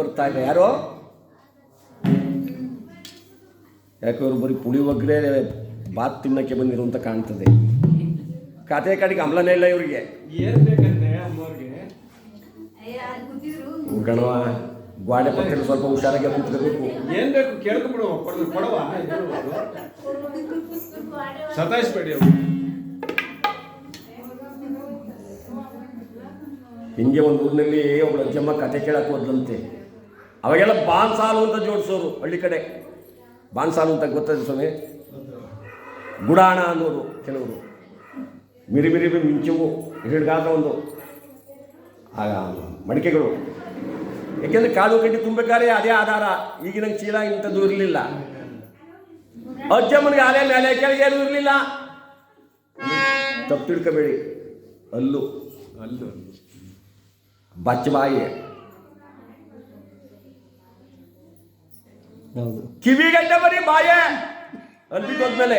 ಬರ್ತಾ ಇಲ್ಲ ಯಾರೋ? ಯಾಕೆ ಅವ್ರು ಬರೀ ಪುಳಿಯೋಗರೆ ಬಾತ್ ತಿನ್ನಕ್ಕೆ ಬಂದಿರುವಂತ ಕಾಣ್ತದೆ. ಕತೆ ಕಾಡಿಗೆ ಅಮ್ಲನೇ ಇಲ್ಲ ಇವರಿಗೆ. ಏನ್ ಬೇಕಂತೆ ಅಮ್ಮವ್ರಿಗೆ? ಗಣವ ಗ್ವಾಡೆ ಪಕ್ಕದಲ್ಲಿ ಸ್ವಲ್ಪ ಹುಷಾರಾಗಿ ಕೂತ್ಕೋಬೇಕು. ಏನ್ ಬೇಕು ಕೇಳ್ಕೊಂಬಿಡು ಕೊಡವ ಸತಾಯಿಸ್ಬೇಡಿ ಹಿಂಗೆ ಒಂದು ಊರಿನಲ್ಲಿ ಒಬ್ಬಳು ಅಜ್ಜಮ್ಮ ಕತೆ ಕೇಳಕ್ಕೆ ಹೋದ್ಲಂತೆ. ಅವಾಗೆಲ್ಲ ಬಾನ್ ಸಾಲು ಅಂತ ಜೋಡಿಸೋರು ಹಳ್ಳಿ ಕಡೆ. ಬಾನ್ಸಾಲು ಅಂತ ಗೊತ್ತದ ಸ್ವಾಮಿ? ಗುಡಾಣ ಅನ್ನೋರು ಕೆಲವರು. ಮಿರಿ ಮಿರಿ ಮಿಂಚುವು ಹಿಡಿಗಾದ ಒಂದು ಆಗ ಮಡಿಕೆಗಳು. ಯಾಕೆಂದ್ರೆ ಕಾಳು ಕಡ್ಡಿ ತುಂಬಬೇಕಾದ್ರೆ ಅದೇ ಆಧಾರ. ಈಗಿನ ಚೀಲ ಇಂಥದ್ದು ಇರಲಿಲ್ಲ. ಅಜ್ಜಮ್ಮನಿಗೆ ಅಲೆ ಮೇಲೆ ಕೆಳಗೆ ಏನೂ ಇರಲಿಲ್ಲ. ತಪ್ಪು ತಿಳ್ಕೊಬೇಡಿ ಅಲ್ಲು. ಅಲ್ಲು. ಬಚ್ಚಬಾಯಿ. ಕಿವಿಗಡ್ಡ ಬರೀ ಬಾಯ. ಅಲ್ಲಿ ಹೋದ್ಮೇಲೆ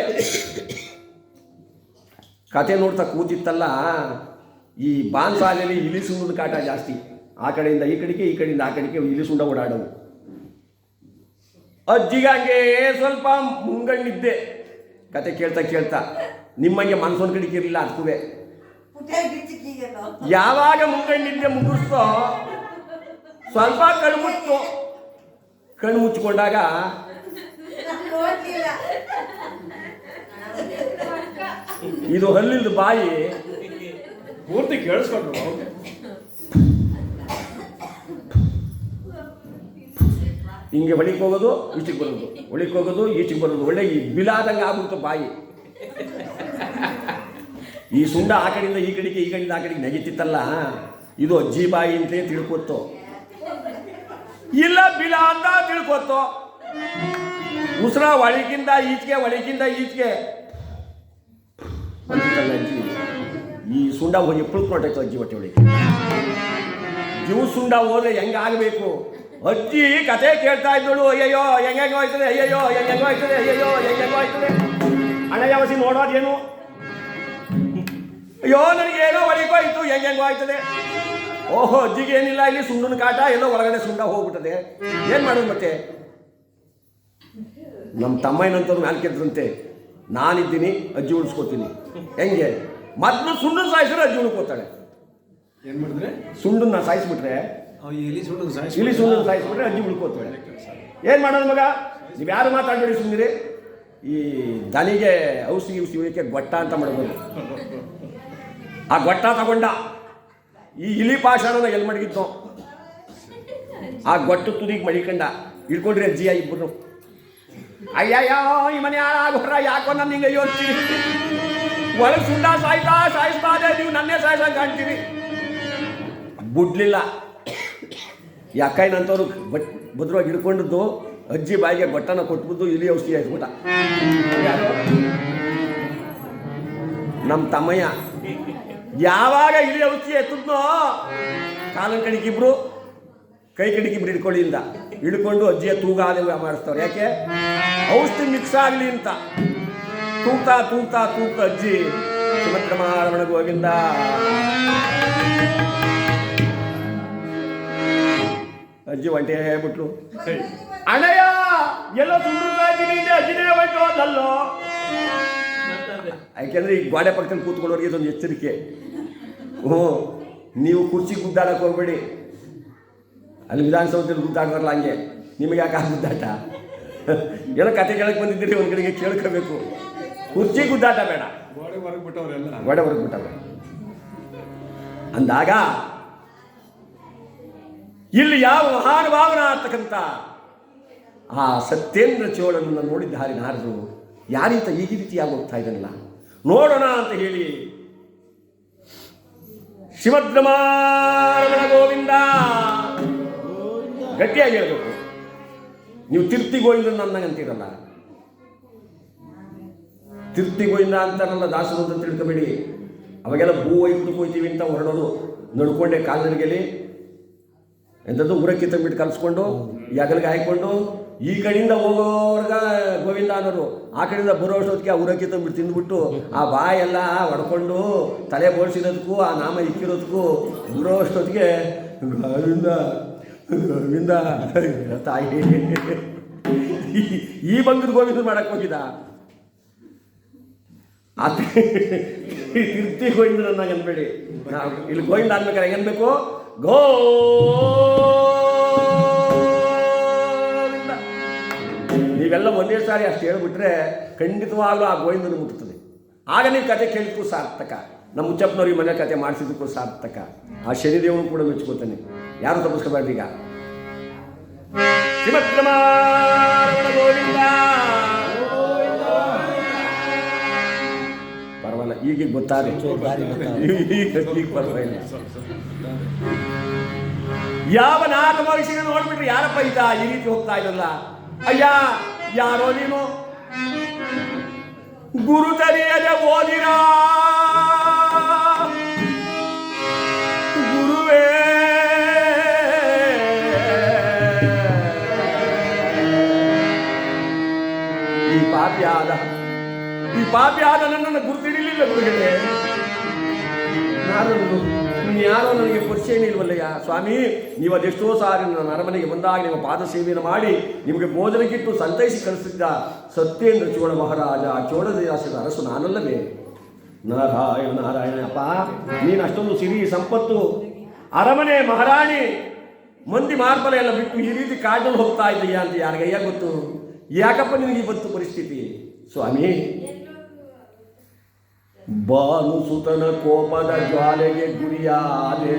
ಕತೆ ನೋಡ್ತಾ ಕೂತಿತ್ತಲ್ಲ, ಈ ಬಾನ್ಸಾಲೆಯಲ್ಲಿ ಇಲಿ ಸುಣ್ಣದ ಕಾಟ ಜಾಸ್ತಿ. ಆ ಕಡೆಯಿಂದ ಈ ಕಡೆಗೆ, ಈ ಕಡೆಯಿಂದ ಆ ಕಡೆಗೆ ಇಲಿ ಸುಂಡ ಓಡಾಡವು ಅಜ್ಜಿಗಂಗೆ ಸ್ವಲ್ಪ ಮುಂಗಣ್ಣಿದ್ದೆ. ಕತೆ ಕೇಳ್ತಾ ಕೇಳ್ತಾ, ನಿಮ್ಮಂಗೆ ಮನ್ಸೊಂದು ಕಡೆಗೆ ಇರಲಿಲ್ಲ ಅದಕ್ಕೂ ಯಾವಾಗ ಮುಂಗಣ್ಣಿದ್ದೆ ಮುಗಿಸ್ತೋ ಸ್ವಲ್ಪ ಮುಚ್ಚು ಕಣ್ಣು ಮುಚ್ಚಿಕೊಂಡಾಗ ಇದು ಹಲ್ಲಿಲ್ದ ಬಾಯಿ ಪೂರ್ತಿ ಕೇಳಿಸ್ಕೊಂಡ್ರು. ಹಿಂಗೆ ಹೊಳಿಗೆ ಹೋಗೋದು ಈಚಿಗೆ ಬರೋದು ಹೊಳಿಗೆ ಹೋಗೋದು ಈಚಿಗೆ ಬರೋದು. ಒಳ್ಳೆ ಈ ಬಿಲಾದಂಗೆ ಆಗ್ಬಿಡ್ತು ಬಾಯಿ. ಈ ಸುಂಡ ಆ ಕಡೆಯಿಂದ ಈ ಕಡೆಗೆ ಈ ಕಡೆಯಿಂದ ಆ ಕಡೆಗೆ ನೆಗೆತಿತ್ತಲ್ಲ ಇದು ಅಜ್ಜಿ ಬಾಯಿ ಅಂತಲೇ ತಿಳ್ಕೊತ್ತು. ಇಲ್ಲ ಬಿಲ ಅಂತ ತಿಳ್ಕೊತ್ತು. ಉಸಿರ ಒಳಗಿಂದ ಈಚೆಗೆ ಒಳಗಿಂದ ಈಚೆಗೆ. ಈ ಸುಂಡ ಹೋಗಿ ಪುಳ್ಕೊಂಡಾಯ್ತು ಅಜ್ಜಿ ಹೊಟ್ಟೆ ಒಳಗೆ. ಜೀವ ಸುಂಡ ಹೋದ್ರೆ ಹೆಂಗಾಗಬೇಕು ಅಜ್ಜಿ ಕತೆ ಕೇಳ್ತಾ ಇದ್ದಳು. ಅಯ್ಯಯ್ಯೋ, ಹೆಂಗೆ ಆಯ್ತದೆ ಅಯ್ಯಯ್ಯೋ ಹೆಂಗೆಂಗೋ ಆಯ್ತದೆ ಅಯ್ಯಯ್ಯೋ ಹೆಂಗೆಂಗೋ ಆಯ್ತದೆ ಅಣ್ಣ ಯಾವಸಿ ನೋಡೋದೇನು? ಅಯ್ಯೋ ನನಗೆ ಏನೋ ಒಳಗೋಯ್ತು ಹೆಂಗೆಂಗೋ ಆಯ್ತದೆ. ಓಹೋ ಅಜ್ಜಿಗೆ ಏನಿಲ್ಲ ಇಲ್ಲಿ ಸುಣ್ಣನ ಕಾಟ ಎಲ್ಲ ಒಳಗಡೆ ಸುಂಡ ಹೋಗ್ಬಿಟ್ಟದೆ. ಏನು ಮಾಡೋದು ಮತ್ತೆ? ನಮ್ಮ ತಮ್ಮ ಏನಂತವ್ರು ಮ್ಯಾಲ್ ಕೆದ್ರಂತೆ. ನಾನಿದ್ದೀನಿ ಅಜ್ಜಿ ಉಳಿಸ್ಕೋತೀನಿ. ಹೆಂಗೆ? ಮೊದಲು ಸುಂಡನ ಸಾಯಿಸಿದ್ರೆ ಅಜ್ಜಿ ಉಳ್ಕೋತಾಳೆ. ಏನು ಮಾಡಿದ್ರೆ? ಸುಂಡನ್ನ ಸಾಯಿಸ್ಬಿಟ್ರೆ ಇಲ್ಲಿ ಸುಣ್ಣ ಸಾಯಿಸಿ ಇಲಿ ಸುಂಡನ ಸಾಯಿಸ್ಬಿಟ್ರೆ ಅಜ್ಜಿ ಉಳ್ಕೋತಾಳೆ. ಏನು ಮಾಡೋದು ಮಗ? ನೀವು ಯಾರು ಮಾತಾಡಬೇಡಿ ಸುಮ್ಮನಿರಿ ಈ ದನಿಗೆ ಔಷಧಿ ಔಷಧಿ ಗೊಟ್ಟ ಅಂತ ಮಾಡ್ಬೋದು. ಆ ಗೊಟ್ಟ ತಗೊಂಡ. ಈ ಇಲಿ ಪಾಷಾಣನ ಎಲ್ಲಿ ಮಡಗಿದ್ದು ಆ ಗೊಟ್ಟು ತುದಿಗೆ ಮಡಿಕಂಡ. ಹಿಡ್ಕೊಂಡ್ರಿ ಅಜ್ಜಿಯ ಇಬ್ಬರು ಅಯ್ಯಯ್ಯೋ, ಈ ಮನೆ ಹಾಳಾಗೋರ, ಯಾಕೋ ನನ್ನ ಹಿಂಗೆ ಯೋಚಿಸಿ ಒಳಗೆ ಸುಂಡ ಸಾಯ್ತಾ, ಸಾಯಿಸ್ತಾ ಅದೇ ನೀವು ನನ್ನೇ ಸಾಯಿಸಂಗೆ ಕಾಣ್ತೀವಿ ಬುಡ್ಲಿಲ್ಲ. ಈ ಅಕ್ಕಯ್ಯನಂತವ್ರು ಬಟ್ ಭದ್ರವಾಗಿ ಹಿಡ್ಕೊಂಡಿದ್ದು, ಅಜ್ಜಿ ಬಾಯಿಗೆ ಗೊಟ್ಟನ ಕೊಟ್ಬಿದ್ದು ಇಲಿ ಔಷಧಿ ಆಯ್ತು ನಮ್ಮ ತಮ್ಮಯ್ಯ. ಯಾವಾಗ ಇಲ್ಲಿ ಔಷಧಿ ಎತ್ತಿದ್ನೋ ಕಾಲನ ಕಡಿಕಿಬ್ರು ಕೈ ಕಡಿಕಿಬ್ರು ಹಿಡ್ಕೊಳ್ಳಿಂದ ಹಿಡ್ಕೊಂಡು ಅಜ್ಜಿಯ ತೂಗಾದಿಲ್ಲ ಮಾಡಿಸ್ತಾರೆ ಯಾಕೆ? ಔಷಧಿ ಮಿಕ್ಸ್ ಆಗಲಿ ಅಂತ. ತೂಗ್ತಾ ತೂಗ್ತಾ ತೂಗ್ತಾ ಅಜ್ಜಿ. ಸುಮತ್ರಮಾರಮಣ ಗೋವಿಂದ. ಅಜ್ಜಿ ಒಂಟೆ ಹೇಳ್ಬಿಟ್ಲು ಅಣ್ಣಯ್ಯ, ಎಲ್ಲ ಸುಂದರ ಅಜ್ಜಿನೇ ಅಲ್ಲೋ ಯಾಕೆಂದ್ರೆ ಈ ಗೋಡೆ ಪಕ್ಕದಲ್ಲಿ ಕೂತ್ಕೊಳ್ಳೋರಿಗೆ ಇದೊಂದು ಎಚ್ಚರಿಕೆ. ಓ ನೀವು ಕುರ್ಚಿ ಗುದ್ದಾಡಕ್ಕೆ ಹೋಗ್ಬೇಡಿ. ಅಲ್ಲಿ ವಿಧಾನಸೌಧದಲ್ಲಿ ಗುದ್ದಾಡ್ತಾರಲ್ಲ ಹಂಗೆ. ನಿಮಗೆ ಯಾಕೆ ಆ ಗುದ್ದಾಟ? ಏನೋ ಕತೆ ಕೇಳಕ್ಕೆ ಬಂದಿದ್ದೀರಿ ಒಂದು ಕಡೆಗೆ ಕೇಳ್ಕೋಬೇಕು. ಕುರ್ಚಿ ಗುದ್ದಾಟ ಬೇಡ. ಗೋಡೆ ಹೊರಗೆ ಬಿಟ್ಟವ್ರೆಲ್ಲ ಗೋಡೆ ಹೊರಗೆ ಬಿಟ್ಟವ್ರೆ. ಅಂದಾಗ ಇಲ್ಲಿ ಯಾವ ಮಹಾನುಭಾವನ ಆಗ್ತಕ್ಕಂಥ ಆ ಸತ್ಯೇಂದ್ರ ಚೋಳನನ್ನು ನೋಡಿದ್ದಾರೆ ನಾರದರು ಯಾರೀತ ಈ ರೀತಿಯಾಗಿ ಹೋಗ್ತಾ ಇದ್ದಾನಲ್ಲ ನೋಡೋಣ ಅಂತ ಹೇಳಿ. ಶಿವದ್ರಮಾರಮಣ ಗೋವಿಂದ. ಗಟ್ಟಿಯಾಗಿ ಹೇಳಬೇಕು. ನೀವು ತಿರ್ತಿ ಗೋವಿಂದ ನನ್ನಂತೀರಲ್ಲ ತಿರ್ತಿ ಗೋವಿಂದ ಅಂತಾರಲ್ಲ ದಾಸರು ಅಂತ ತಿಳ್ಕೊಬೇಡಿ. ಅವಾಗೆಲ್ಲ ಭೂ ಒಯ್ದು ಹೋಯ್ತೀವಿ ಅಂತ ಹೊರಡೋದು. ನಡ್ಕೊಂಡೆ ಕಾಲ್ನಡಿಗೆಲಿ. ಎಂಥದ್ದು ಊರಕ್ಕೆ ತಂಬಿಟ್ಟು ಕಲಿಸ್ಕೊಂಡು ಯಗಲ್ಗೆ ಹಾಯ್ಕೊಂಡು, ಈ ಕಡೆಯಿಂದ ಹೋಗೋರ್ಗ ಗೋವಿಂದ ಅನ್ನೋರು ಆ ಕಡೆಯಿಂದ ಬರೋ ಅಷ್ಟೊತ್ತಿಗೆ ಆ ಊರಕ್ಕೆ ಬಿಟ್ಟು ತಿಂದ್ಬಿಟ್ಟು, ಆ ಬಾಯೆಲ್ಲ ಹೊಡ್ಕೊಂಡು ತಲೆ ಬೋಳ್ಸಿರೋದಕ್ಕೂ, ಆ ನಾಮ ಇಕ್ಕಿರೋದಕ್ಕೂ ಬರೋ ಅಷ್ಟೊತ್ತಿಗೆ ಗೋವಿಂದ ಗೋವಿಂದ, ತಾಯಿ. ಈ- ಬಂಗದ ಗೋವಿಂದ ಮಾಡಕ್ಕೆ ಹೋಗಿದ್ದ. ಆ ತಿರ್ತಿ ಗೋವಿಂದ ನನ್ನ ಅನ್ಬೇಡಿ ಇಲ್ಲಿ ಗೋವಿಂದ ಅನ್ಬೇಕಾರೆ ಹೆಂಗ್ ಅನ್ಬೇಕು ನೀವೆಲ್ಲ ಒಂದೇ ಸಾರಿ ಅಷ್ಟು ಹೇಳ್ಬಿಟ್ರೆ ಖಂಡಿತವಾಗ್ಲೂ ಆ ಗೋವಿಂದನ ಮುಟ್ತದೆ. ಆಗ ನೀವು ಕತೆ ಕೇಳಿದಕ್ಕೂ ಸಾರ್ಥಕ. ನಮ್ಮ ಮುಚ್ಚಪ್ಪನವ್ರು ಈ ಮನೆ ಕತೆ ಮಾಡಿಸಿದಕ್ಕೂ ಸಾರ್ಥಕ. ಆ ಶನಿದೇವನು ಕೂಡ ಮೆಚ್ಕೋತಾನೆ. ಯಾರು ತಪ್ಪಿಸ್ಕೋಬಾರ್ದು ಈಗ? ಪರವಾಗಿಲ್ಲ ಈಗ ಗೊತ್ತಾರೆ ಈಗ ಪರವಾಗಿಲ್ಲ. ಯಾವ ನಾಲ್ಕು ಮನುಷ್ಯನ ನೋಡ್ಬಿಟ್ರೆ ಯಾರಪ್ಪ ಇದ್ದ ಈ ರೀತಿ ಹೋಗ್ತಾ ಇದ್ದಲ್ಲ ಅಯ್ಯ ಯಾರೋ ನೀನು ಗುರು ತರಿಯದೆ ಓದಿರ ಗುರುವೇ. ಈ ಪಾಪಿಯಾದ ಈ ಪಾಪಿಯಾದ ನನ್ನನ್ನು ಗುರುತಿಡಿಲಿಲ್ಲ ಗುರುಗಳೇ. ನೀನು ಯಾರೋ ನನಗೆ ಪರಿಚಯನೇ ಇಲ್ವಲ್ಲಯ್ಯ? ಸ್ವಾಮಿ, ನೀವು ಅದೆಷ್ಟೋ ಸಾರಿ ನನ್ನ ಅರಮನೆಗೆ ಬಂದಾಗ ನಿಮ್ಮ ಪಾದ ಸೇವೆಯನ್ನು ಮಾಡಿ ನಿಮಗೆ ಭೋಜನಕ್ಕಿಟ್ಟು ಸಂತೈಸಿ ಕಳಿಸಿದ್ದ ಸತ್ಯೇಂದ್ರ ಚೋಳ ಮಹಾರಾಜ ಚೋಳದಾಸದ ಅರಸು ನಾನಲ್ಲವೇ? ನಾರಾಯಣ ನಾರಾಯಣ ಅಪ್ಪ ನೀನು ಅಷ್ಟೊಂದು ಸಿರಿ ಸಂಪತ್ತು. ಅರಮನೆ ಮಹಾರಾಣಿ, ಮಂದಿ ಮಾರ್ಬಲ ಎಲ್ಲ ಬಿಟ್ಟು ಈ ರೀತಿ ಕಾಡಲ್ಲಿ ಹೋಗ್ತಾ ಇದ್ದೀಯಾ ಅಂತ ಯಾರಿಗಯ್ಯ ಗೊತ್ತು? ಯಾಕಪ್ಪ ನಿನಗೆ ಇವತ್ತು ಪರಿಸ್ಥಿತಿ? ಸ್ವಾಮಿ ಭಾನುಸುತನ ಕೋಪದ ಜ್ವಾಲೆಗೆ ಗುರಿಯಾದೆ.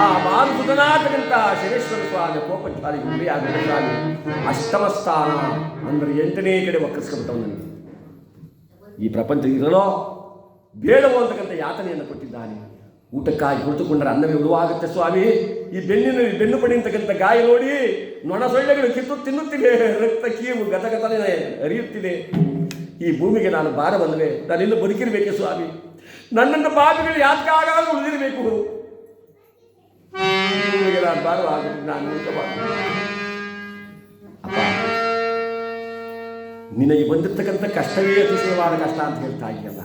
ಆ ಭಾನುಸುತನಾಥಕ್ಕಂತ ಶನೇಶ್ವರ ಸ್ವಾಮಿ ಕೋಪ ಜ್ವಾಲೆಗೆ ಸ್ವಾಮಿ, ಅಷ್ಟಮ ಸ್ಥಾನ ಅಂದರೆ ಎಂಟನೇ ಕಡೆ ವಕ್ರಿಸ್ಕೊಂಡ್ಬಿಟ್ಟವ್ ನನಗೆ ಈ ಪ್ರಪಂಚ ಇರಲೋ, ಬೇಡವೋ ಅಂತಕ್ಕಂಥ ಯಾತನೆಯನ್ನು ಕೊಟ್ಟಿದ್ದಾನೆ. ಊಟಕ್ಕಾಗಿ ಹುಡುತುಕೊಂಡರೆ ಅನ್ನವೇ ಉಳುವಾಗುತ್ತೆ ಸ್ವಾಮಿ. ಈ ಬೆನ್ನಿನ ಬೆನ್ನು ಪಡಿ ಗಾಯ ನೋಡಿ ನೊಣ ಸೊಳ್ಳೆಗಳು ಕಿತ್ತು ತಿನ್ನುತ್ತಿವೆ, ರಕ್ತ ಕೀವು ಗತಗತನೆ ಹರಿಯುತ್ತಿದೆ. ಈ ಭೂಮಿಗೆ ನಾನು ಭಾರ ಬಂದರೆ ನಾನಿಂದು ಬದುಕಿರಬೇಕೆ ಸ್ವಾಮಿ. ನನ್ನನ್ನು ಪಾಪಿಗಳು ಯಾತಕ್ಕಾಗ ಉಳಿದಿರಬೇಕು ಭೂಮಿಗೆ ನಾನು ಭಾರವಾಗುತ್ತೆ ನಾನು ನಿನಗೆ ಬಂದಿರತಕ್ಕಂಥ ಕಷ್ಟವೇ ಅತಿಶಯವಾದ ಕಷ್ಟ ಅಂತ ಹೇಳ್ತಾ ಇದೆಯಲ್ಲ.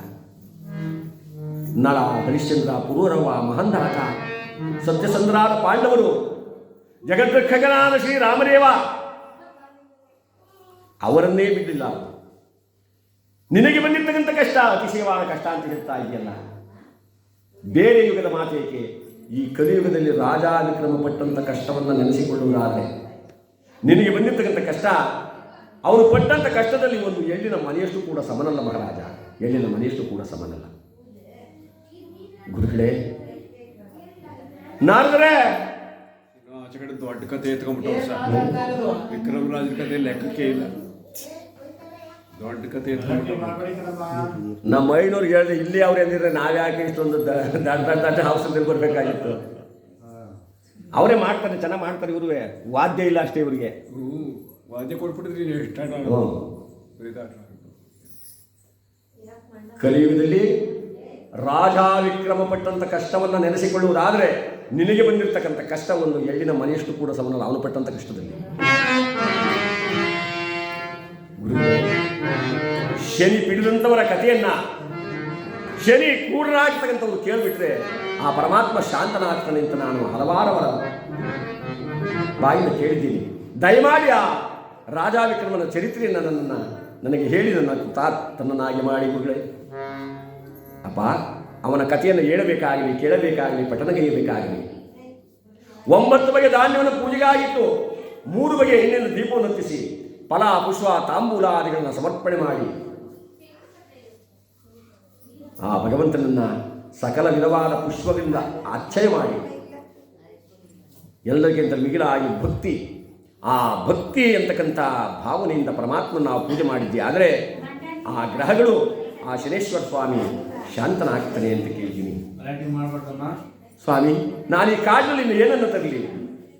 ನಳ ಹರಿಶ್ಚಂದ್ರ ಪುರೂರವ, ಮಹಂದಾತ, ಸತ್ಯಸಂದ್ರಾದ ಪಾಂಡವರು ಜಗದ್ರಕ್ಷಕನಾದ ಶ್ರೀರಾಮದೇವ. ಅವರನ್ನೇ ಬಿಟ್ಟಿಲ್ಲ ನಿನಗೆ ಬಂದಿರ್ತಕ್ಕಂಥ ಕಷ್ಟ, ಅತಿಶಯವಾದ ಕಷ್ಟ ಅಂತ ಹೇಳ್ತಾ ಇದೆಯಲ್ಲ. ಬೇರೆ ಯುಗದ ಮಾತೇಕೆ ಈ ಕಲಿಯುಗದಲ್ಲಿ ರಾಜಾನುಕ್ರಮ ಪಟ್ಟಂಥ ಕಷ್ಟವನ್ನು ನೆನೆಸಿಕೊಳ್ಳುವುದಾದರೆ. ನಿನಗೆ ಬಂದಿರ್ತಕ್ಕಂಥ ಕಷ್ಟ, ಅವರು ಪಟ್ಟಂಥ ಕಷ್ಟದಲ್ಲಿ ಒಂದು ಎಳ್ಳಿನ ಮನೆಯಷ್ಟು ಕೂಡ ಸಮನಲ್ಲ ಮಹಾರಾಜ. ಎಳ್ಳಿನ ಮನೆಯಷ್ಟು ಕೂಡ ಸಮನಲ್ಲ. ಗುರುಗಳೇ, ನಾರದರೆ ಆಚೆ ಕಡೆ ದೊಡ್ಡ ಕತೆ ಎತ್ಕೊಂಡ್ಬಿಟ್ಟು ಸರ್ ವಿಕ್ರಮ್ ರಾಜರ ಕತೆ ಲೆಕ್ಕಕ್ಕೆ ಇಲ್ಲ. ದೊಡ್ಡ ಕತೆ ಎತ್ಕೊಂಡ್ಬಿಟ್ಟು ನಮ್ಮ ಐನೂರಿಗೆ ಹೇಳಿದ್ರೆ ಇಲ್ಲಿ ಅವ್ರು ನಾವು ಯಾಕೆ ಇಷ್ಟೊಂದು ದ- ದಡ್ಡ ದಡ್ಡ ದಡ್ಡ ಔಷಧಿ ಬರಬೇಕಾಗಿತ್ತು ಅವರೇ ಮಾಡ್ತಾರೆ ಚೆನ್ನಾಗಿ ಮಾಡ್ತಾರೆ ಇವ್ರಿಗೆ ವಾದ್ಯ ಇಲ್ಲ ಅಷ್ಟೇ ಇವ್ರಿಗೆ. ಹ್ಞೂ ವಾದ್ಯ ಕೊಟ್ಬಿಟ್ಟಿದ್ರಿ ನೀವು ಸ್ಟಾರ್ಟ್ ಕಲಿಯುಗದಲ್ಲಿ ರಾಜ ವಿಕ್ರಮ ಪಟ್ಟಂತ ಕಷ್ಟವನ್ನು ನೆನೆಸಿಕೊಳ್ಳುವುದಾದರೆ ನಿನಗೆ ಬಂದಿರತಕ್ಕಂಥ ಕಷ್ಟ ಒಂದು ಎಳ್ಳಿನ ಮನೆಯಷ್ಟು ಕೂಡ ಸಮನಲ್ಲ ಅವನು ಪಟ್ಟಂಥ ಕಷ್ಟದಲ್ಲಿ. ಶನಿ ಪಿಡಿದಂಥವರ ಕಥೆಯನ್ನ ಶನಿ ಕೂಡರಾಗ್ತಕ್ಕಂಥವ್ರು ಕೇಳಿಬಿಟ್ರೆ ಆ ಪರಮಾತ್ಮ ಶಾಂತನಾಗ್ತಾನೆ ಅಂತ ನಾನು ಹಲವಾರವರ ಬಾಯಿಂದ ಕೇಳಿದ್ದೀನಿ. ದಯಮಾಡಿ ಆ ರಾಜಾವಿಕ್ರಮನ ಚರಿತ್ರೆಯನ್ನು ನನ್ನನ್ನು ನನಗೆ ಹೇಳಿ ನನ್ನ ತಾ ತನ್ನನ್ನಾಗಿ ಮಾಡಿ ಗುರುಗಳೇ. ಅಪ್ಪ ಅವನ ಕಥೆಯನ್ನು ಹೇಳಬೇಕಾಗಲಿ, ಕೇಳಬೇಕಾಗಲಿ ಪಠನಗೈಯಬೇಕಾಗಲಿ ಒಂಬತ್ತು ಬಗೆಯ ಧಾನ್ಯವನ್ನು ಪೂಜೆಗಾಗಿತ್ತು ಮೂರು ಬಗೆಯ ಎಣ್ಣೆಯನ್ನು ದೀಪವನ್ನು ಹೊತ್ತಿಸಿ, ಫಲ, ಪುಷ್ಪ ತಾಂಬೂಲಾದಿಗಳನ್ನು ಸಮರ್ಪಣೆ ಮಾಡಿ. ಆ ಭಗವಂತನನ್ನು ಸಕಲ ವಿಧವಾದ ಪುಷ್ಪದಿಂದ ಅಚ್ಚಯ ಮಾಡಿ. ಎಲ್ಲರಿಗಿಂತ ಮಿಗಿಲಾಗಿ ಭಕ್ತಿ, ಆ ಭಕ್ತಿ ಅಂತಕ್ಕಂಥ ಭಾವನೆಯಿಂದ ಪರಮಾತ್ಮನ ನಾವು ಪೂಜೆ ಮಾಡಿದ್ವಿ. ಆದರೆ ಆ ಗ್ರಹಗಳು ಆ ಶನೇಶ್ವರ ಸ್ವಾಮಿ ಶಾಂತನಾಗ್ತಾನೆ ಅಂತ ಕೇಳ್ತೀನಿ. ಸ್ವಾಮಿ ನಾನು ಈ ಕಾಡಿನಲ್ಲಿ ಏನನ್ನು ತರಲಿ?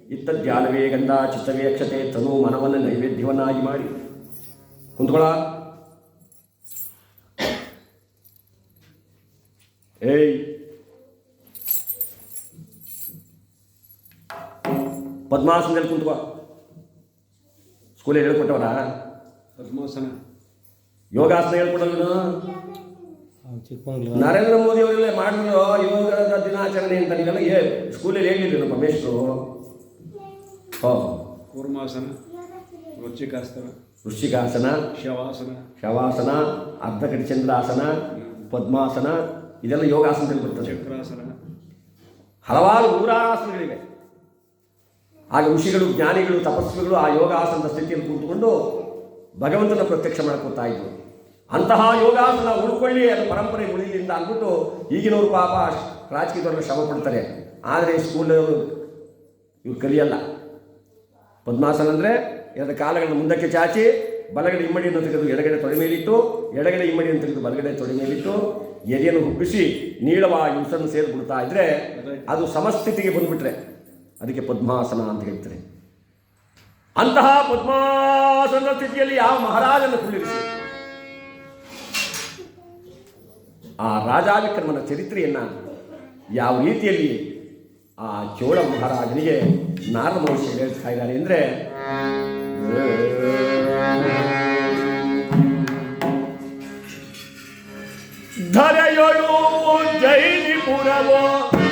ಇತ್ತ ಧ್ಯಾನವೇ ಗಂಧ ಚಿತ್ತವೇ ಅಕ್ಷತೆ ತನು ಮನವನ್ನು ನೈವೇದ್ಯವನ್ನಾಗಿ ಮಾಡಿ. ಕುಂತ್ಕೊಳ ಏಯ್. ಪದ್ಮಾಸನದಲ್ಲಿ ಕುಂತ್ಕೋ. ಸ್ಕೂಲಲ್ಲಿ ಹೇಳ್ಕೊಟ್ಟವರ ಪದ್ಮಾಸನ. ಯೋಗಾಸನ ಹೇಳ್ಕೊಡಲ್ಲ ನರೇಂದ್ರ ಮೋದಿ ಅವರೆಲ್ಲ ಮಾಡಿದ್ರು ಯೋಗದ ದಿನಾಚರಣೆ ಅಂತ ನೀವೆಲ್ಲ ಏ ಸ್ಕೂಲಲ್ಲಿ ಹೇಳಿದ್ರು ನಮ್ಮ ಮೇಷ್ಟ್ರು. ಹೋ. ಕೂರ್ಮಾಸನ ವೃಶ್ಚಿಕಾಸನ ವೃಶ್ಚಿಕಾಸನ ಶವಾಸನ ಶವಾಸನ ಅರ್ಧಕಟಿ ಚಂದ್ರಾಸನ ಪದ್ಮಾಸನ ಇದೆಲ್ಲ ಯೋಗಾಸನದಲ್ಲಿ ಬರ್ತದೆ. ಚಕ್ರಾಸನ ಹಲವಾರು ನೂರಾಸನಗಳಿವೆ ಆಗ ಋಷಿಗಳು ಜ್ಞಾನಿಗಳು ತಪಸ್ವಿಗಳು ಆ ಯೋಗಾಸನದ ಸ್ಥಿತಿಯಲ್ಲಿ ಕೂತ್ಕೊಂಡು ಭಗವಂತನ ಪ್ರತ್ಯಕ್ಷ ಮಾಡ್ಕೊತಾ ಇದ್ರು. ಅಂತಹ ಯೋಗಾಸನ ಉಳ್ಕೊಳ್ಳಿ, ಅದು ಪರಂಪರೆ ಉಳಿಲಿಂದ ಅಂದ್ಬಿಟ್ಟು ಈಗಿನವರು ಪಾಪ ರಾಜಕೀಯದವ್ರನ್ನ ಶ್ರಮ ಪಡ್ತಾರೆ. ಆದರೆ ಸ್ಕೂಲವರು ಇವ್ರು ಕಲಿಯಲ್ಲ. ಪದ್ಮಾಸನ ಅಂದರೆ ಎರಡು ಕಾಲಗಳನ್ನು ಮುಂದಕ್ಕೆ ಚಾಚಿ, ಬಲಗಡೆ ಇಮ್ಮಡಿಯನ್ನು ತೆಗೆದು ಎಡಗಡೆ ತೊಡೆ ಮೇಲಿಟ್ಟು, ಎಡಗಡೆ ಇಮ್ಮಡಿಯನ್ನು ತೆಗೆದು ಬಲಗಡೆ ತೊಡೆ ಮೇಲಿಟ್ಟು, ಎದೆಯನ್ನು ಹುಬ್ಬಿಸಿ ನೀಳವಾಗಿ ಉಸನ್ನು ಸೇರಿಬಿಡ್ತಾ ಇದ್ದರೆ ಅದು ಸಮಸ್ಥಿತಿಗೆ ಬಂದುಬಿಟ್ರೆ. ಅದಕ್ಕೆ ಪದ್ಮಾಸನ ಅಂತ ಹೇಳ್ತಾರೆ. ಅಂತಹ ಪದ್ಮಾಸನ ಸ್ಥಿತಿಯಲ್ಲಿ ಯಾವ ಮಹಾರಾಜನ ಕುಳ್ಳಿರಿಸಿ? ಆ ರಾಜಾವಿಕ್ರಮನ ಚರಿತ್ರೆಯನ್ನು ಯಾವ ರೀತಿಯಲ್ಲಿ ಆ ಚೋಳ ಮಹಾರಾಜನಿಗೆ ನಾರ ಮಹರ್ಷಿ ಹೇಳ್ತಾ ಇದ್ದಾರೆ ಅಂದರೆ, ಧರೆಯೊಳು ಜೈನಿಪುರವೋ ಅವನವತಿಗೆ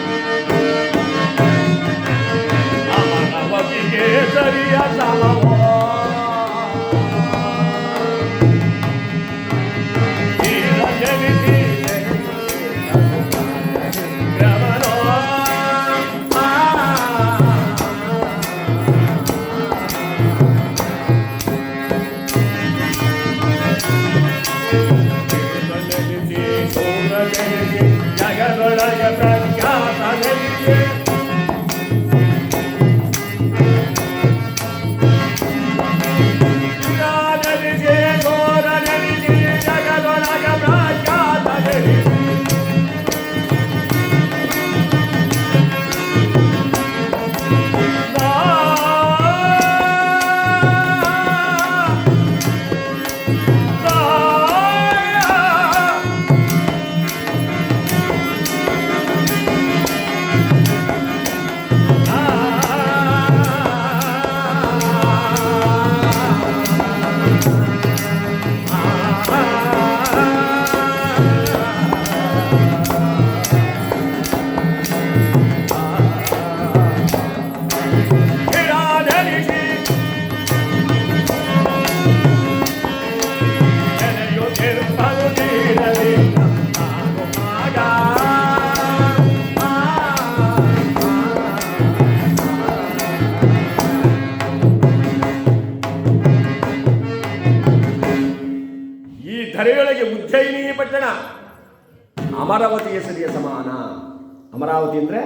ಅಮರಾವತಿ ಅಂದರೆ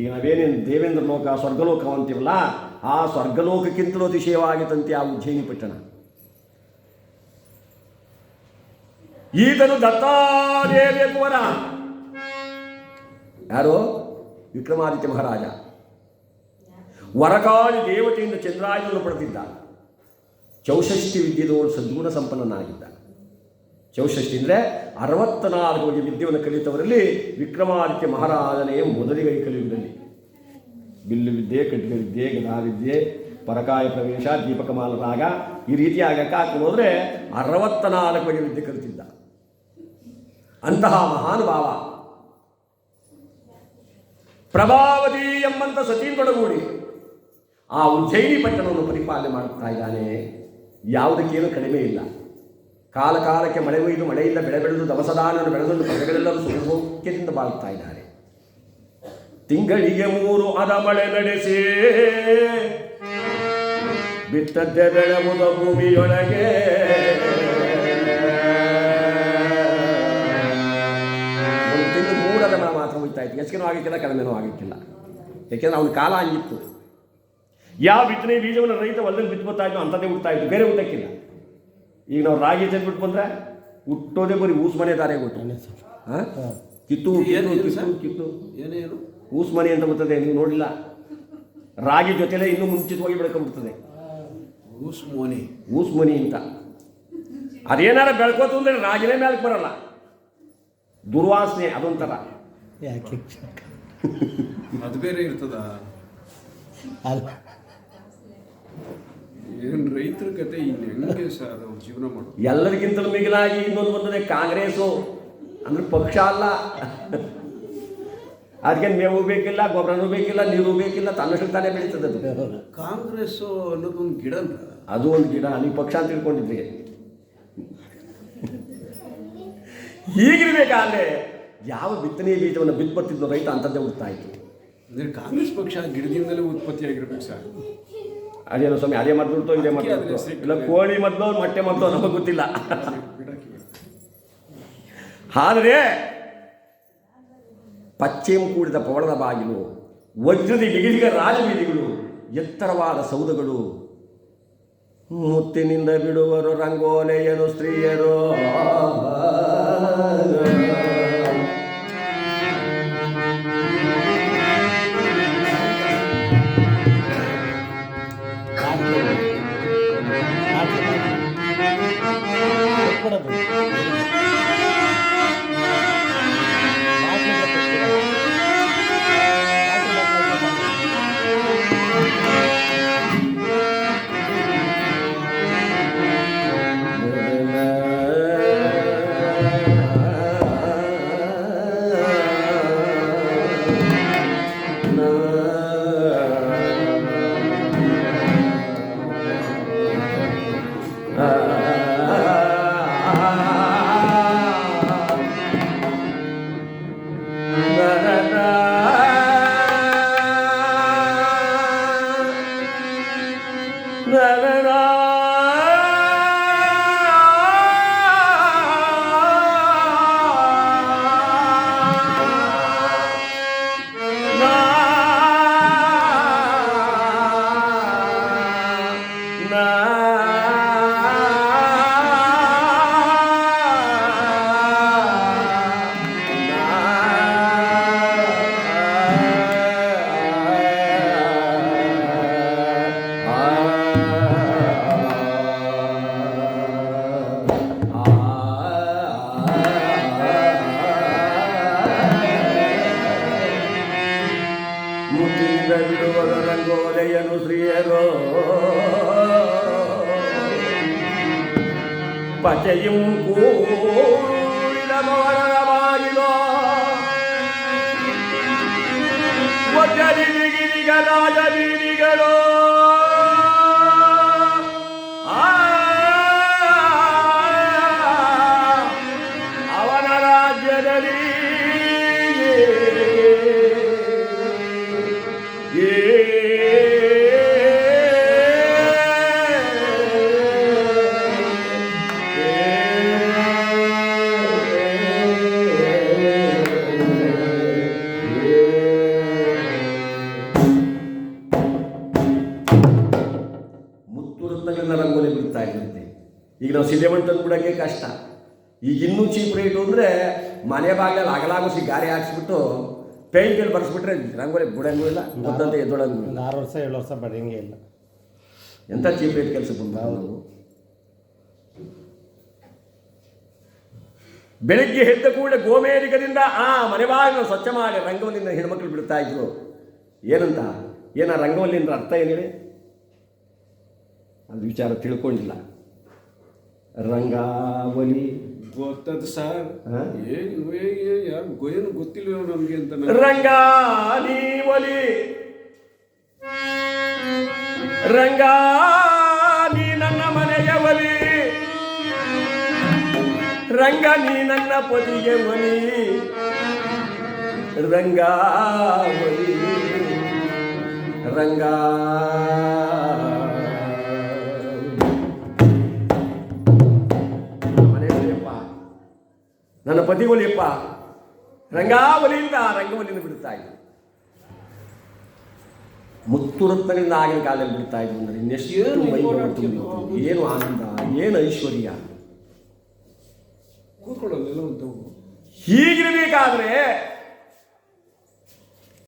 ಈಗ ನಾವೇನೇನು ದೇವೇಂದ್ರ ಲೋಕ, ಸ್ವರ್ಗಲೋಕ ಅಂತೀವಲ್ಲ, ಆ ಸ್ವರ್ಗಲೋಕಕ್ಕಿಂತಲೂ ಅತಿಶಯವಾಗಿತ್ತಂತೆ ಆ ಉಜ್ಜಯಿನಿ ಪಟ್ಟಣ. ಈತನು ದತ್ತಾದೇವಿಯ ಕುವರ ಯಾರು? ವಿಕ್ರಮಾದಿತ್ಯ ಮಹಾರಾಜ. ವರಕಾಳಿ ದೇವತೆಯಿಂದ ಚಂದ್ರಾಯುಧನು ಪಡೆದಿದ್ದ. ಚೌಷಷ್ಠಿ ವಿದ್ಯೆದವಳು ಸದ್ಗುಣ ಸಂಪನ್ನನಾಗಿದ್ದ. ಚೌಷಷ್ಠಿ ಅಂದರೆ ಅರವತ್ನಾಲ್ಕು ಬಗೆಯ ವಿದ್ಯೆಯನ್ನು ಕಲಿತವರಲ್ಲಿ ವಿಕ್ರಮಾದಿತ್ಯ ಮಹಾರಾಜನೆಯ ಮೊದಲಿಗೈ ಕಲಿಯುವುದರಲ್ಲಿ ಬಿಲ್ಲು ವಿದ್ಯೆ ಕಟ್ಟಿಗೆ ವಿದ್ಯೆ ಗದಾವಿದ್ಯೆ ಪರಕಾಯ ಪ್ರವೇಶ ದೀಪಕಮಾಲ ರಾಗ, ಈ ರೀತಿಯಾಗಿ ಹಾಕೊಂಡು ಹೋದರೆ ಅರವತ್ತ ನಾಲ್ಕು ಬಗೆಯ ವಿದ್ಯೆ ಕಲಿತಿದ್ದ. ಅಂತಹ ಮಹಾನುಭಾವ. ಪ್ರಭಾವತಿ ಎಂಬಂತ ಕೊಡಗೂಡಿ ಆ ಉಜ್ಜಯಿನಿ ಪಟ್ಟಣವನ್ನು ಪರಿಪಾಲನೆ ಮಾಡುತ್ತಾ ಇದ್ದಾನೆ. ಯಾವುದಕ್ಕೇನು ಕಡಿಮೆ ಇಲ್ಲ. ಕಾಲ ಕಾಲಕ್ಕೆ ಮಳೆ ಒಯ್ದು ಮಳೆಯಿಂದ ಬೆಳೆ ಬೆಳೆದು ದವಸದಾನರು ಬೆಳೆದುಕೊಂಡು ಪ್ರಜೆಗಳೆಲ್ಲರೂ ಸುಖಸೌಖ್ಯದಿಂದ ಬಾಳುತ್ತಾ ಇದ್ದಾರೆ. ತಿಂಗಳಿಗೆ ಮೂರು ಅದ ಮಳೆ ನಡೆಸಿ. ಬಿತ್ತದ್ದೆ ಬೆಳೆವುದ ಭೂಮಿಯೊಳಗೆ. ತಿಂದು ಮೂಡದ ಮಳೆ ಮಾತ್ರ ಹೋಗ್ತಾ ಇತ್ತು. ಹೆಚ್ಚಿನೂ ಆಗಿಕ್ಕಿಲ್ಲ, ಕಡಿಮೆನೂ ಆಗಿಕ್ಕಿಲ್ಲ. ಯಾಕೆಂದ್ರೆ ಅವನ ಕಾಲ ಆಗಿತ್ತು. ಯಾವ ಬಿತ್ತನೆ ಬೀಜವನ್ನು ರೈತ ಹೊಲದಲ್ಲಿ ಬಿತ್ಕೊತಾ ಇದ್ದು ಅಂಥದ್ದೇ ಹುಡ್ತಾ ಇತ್ತು. ಬೇರೆ ಹುಟ್ಟಕ್ಕಿಲ್ಲ. ಈಗ ನಾವು ರಾಗಿ ಬಿಟ್ಟು ಬಂದ್ರೆ ಹುಟ್ಟೋದೇ ಬರೀ ಊಸ್ ಮನೆ ದಾರೆ ಗೊತ್ತು ಹಾಂ? ಕಿತ್ತು ಏನು ಕಿತ್ತು? ಕಿತ್ತು ಏನೇನು ಊಸ್ ಮನೆ ಅಂತ ಬರ್ತದೆ ನೀವು ನೋಡಿಲ್ಲ ರಾಗಿ ಜೊತೆಲೇ ಇನ್ನೂ ಮುಂಚಿತವಾಗಿ ಬೆಳ್ಕೊಂಡ್ಬಿಡ್ತದೆ. ಊಸ್ಮೋನಿ ಊಸ್ಮೋನಿ ಊಸ್ ಮನಿ ಅಂತ. ಅದೇನಾರ ಬೆಳ್ಕೋತು ಅಂದ್ರೆ ರಾಗಿನೇ ಮೇಲೆ ಬರಲ್ಲ. ದುರ್ವಾಸನೆ ಅದೊಂಥರ. ಯಾಕೆ? ಅದು ಬೇರೆ ಇರ್ತದ? ಅಲ್ಲ. ಏನು ರೈತರ ಕತೆ ಇನ್ನು ಹೆಂಗೆ ಸರ್ ಅದು ಜೀವನ ಮಾಡೋದು? ಎಲ್ಲರಿಗಿಂತಲೂ ಮಿಗಿಲಾಗಿ ಇನ್ನೊಂದು ಬಂದಿದೆ ಕಾಂಗ್ರೆಸ್ಸು. ಅಂದ್ರೆ ಪಕ್ಷ ಅಲ್ಲ. ಅದಕ್ಕೆ ಮೇವು ಬೇಕಿಲ್ಲ ಗೊಬ್ಬರನೂ ಬೇಕಿಲ್ಲ ನೀರು ಬೇಕಿಲ್ಲ ತನ್ನಷ್ಟು ತಾನೇ ಬೆಳೀತದೆ ಅದು. ಕಾಂಗ್ರೆಸ್ ಅನ್ನೋದು ಒಂದು ಗಿಡ ಅದು ಒಂದು ಗಿಡ ನೀವು ಪಕ್ಷ ಅಂತ ತಿಳ್ಕೊಂಡಿದ್ರಿ ಹೀಗಿರ್ಬೇಕಾದ್ರೆ ಯಾವ ಬಿತ್ತನೆ ಬೀಜವನ್ನು ಬಿತ್ಬರ್ತಿದ್ನೋ ರೈತ ಅಂಥದ್ದೇ ಉತ್ತಾಯಿತು ಇತ್ತು ಅಂದ್ರೆ ಕಾಂಗ್ರೆಸ್ ಪಕ್ಷ ಗಿಡದಿಂದಲೇ ಉತ್ಪತ್ತಿ ಆಗಿರ್ಬೇಕು ಸರ್. ಅದೇನೋ ಸ್ವಾಮಿ ಅದೇ ಮದ್ದು ಇದೇ ಮದ್ದು ಇಲ್ಲ ಕೋಳಿ ಮದ್ದು ಮೊಟ್ಟೆ ಮದ್ದು ನಮಗೆ ಗೊತ್ತಿಲ್ಲ. ಆದರೆ ಪಶ್ಚಿಮ ಕೂಡಿದ ಪವಳದ ಬಾಗಿಲು ವಜ್ರದ ಬಿಗಿಲಿಗ ರಾಜಬೀದಿಗಳು ಎತ್ತರವಾದ ಸೌಧಗಳು ಮುತ್ತಿನಿಂದ ಬಿಡುವರು ರಂಗೋಲೆಯರು ಸ್ತ್ರೀಯರು. ಈಗ ತಂದುಬಿಡೋಕ್ಕೆ ಬಿಡೋಕ್ಕೆ ಕಷ್ಟ. ಈಗ ಇನ್ನೂ ಚೀಪ್ ರೇಟು ಅಂದರೆ ಮನೆ ಬಾಗಿಲಲ್ಲಿ ಅಗಲಾಗಿಸಿ ಗಾರಿ ಹಾಕ್ಸ್ಬಿಟ್ಟು ಪೇಂಟಲ್ಲಿ ಬರೆಸ್ಬಿಟ್ರೆ ರಂಗೋಲಿ ಬಿಡಂಗೂ ಇಲ್ಲ ಗೊತ್ತಂತೆ ಎದ್ದೊಳಂಗೂ ಇಲ್ಲ. ಒಂದು ಆರು ವರ್ಷ ಏಳು ವರ್ಷ ಬಡಂಗೇ ಇಲ್ಲ. ಎಂಥ ಚೀಪ್ ರೇಟ್ ಕೆಲಸ ಬಂದ ನಾವು? ಬೆಳಿಗ್ಗೆ ಎದ್ದ ಕೂಡಲೇ ಗೋಮೇರಿಕದಿಂದ ಆ ಮನೆ ಬಾಗಿಲು ಸ್ವಚ್ಛ ಮಾಡಿ ರಂಗವಲ್ಲಿಂದ ಹೆಣ್ಮಕ್ಳು ಬಿಡ್ತಾ ಇದ್ರು. ಏನಂತ? ಏನ ರಂಗವಲ್ಲಿಂದ ಅರ್ಥ ಏನಿದೆ? ಅದು ವಿಚಾರ ತಿಳ್ಕೊಂಡಿಲ್ಲ. ರಂಗಾವಲಿ ಗೊತ್ತದ ಸರ್? ಏನು ಯಾರು ಏನು ಗೊತ್ತಿಲ್ಲ ನಮ್ಗೆ ಅಂತ ರಂಗಾಲಿ ಒಲಿ. ರಂಗಾಲಿ ನನ್ನ ಮನೆಯ ಒಲಿ. ರಂಗ ನೀ ನನ್ನ ಪತಿಗೆ ಒಲಿ. ರಂಗಾವಲಿ ರಂಗಾ ನನ್ನ ಪತಿ ಒಲಿಯಪ್ಪ ರಂಗಾವಲಿಯಿಂದ ರಂಗವಲಿಯಿಂದ ಬಿಡ್ತಾ ಇದ್ರು ಮುತ್ತು ರತ್ನಗಳಿಂದ ಆಗಿನ ಕಾಲದಲ್ಲಿ ಬಿಡ್ತಾ ಇದ್ರು ಅಂದ್ರೆ ಇನ್ನೆಷ್ಟು ಏನು ಆನಂದ ಏನು ಐಶ್ವರ್ಯ? ಕೂತ್ಕೊಳ್ಳೋದೆಲ್ಲ ಹೀಗಿರಬೇಕಾದ್ರೆ